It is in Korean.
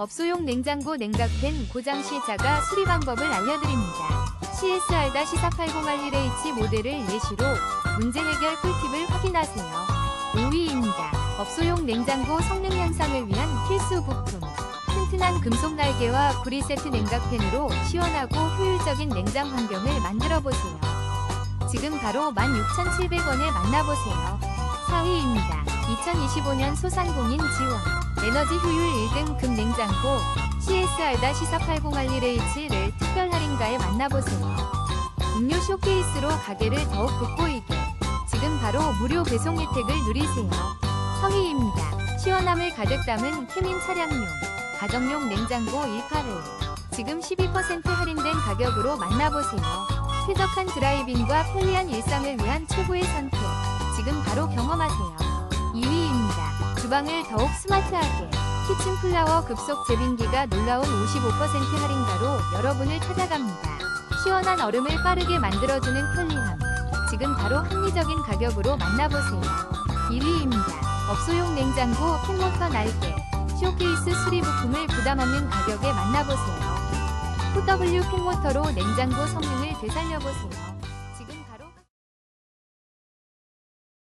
업소용 냉장고 냉각팬 고장 시자가 수리 방법을 알려드립니다. CSR-4801H 모델을 예시로 문제 해결 꿀팁을 확인하세요. 5위입니다. 업소용 냉장고 성능 향상을 위한 필수 부품. 튼튼한 금속 날개와 구리 세트 냉각팬으로 시원하고 효율적인 냉장 환경을 만들어 보세요. 지금 바로 16,700원에 만나보세요. 4위입니다. 2025년 소상공인 지원 에너지 효율 1등 금냉장고 CSR-4801H를 특별 할인가에 만나보세요. 음료 쇼케이스로 가게를 더욱 돋보이게 지금 바로 무료 배송 혜택을 누리세요. 성의입니다. 시원함을 가득 담은 케민 차량용 가정용 냉장고 188 지금 12% 할인된 가격으로 만나보세요. 쾌적한 드라이빙과 편리한 일상을 위한 최고의 선택 지금 바로 경험하세요. 2위입니다. 주방을 더욱 스마트하게 키친 플라워 급속 제빙기가 놀라운 55% 할인가로 여러분을 찾아갑니다. 시원한 얼음을 빠르게 만들어주는 편리함. 지금 바로 합리적인 가격으로 만나보세요. 1위입니다. 업소용 냉장고 팬모터 날개 쇼케이스 수리 부품을 부담 없는 가격에 만나보세요. 4W 팬모터로 냉장고 성능을 되살려보세요.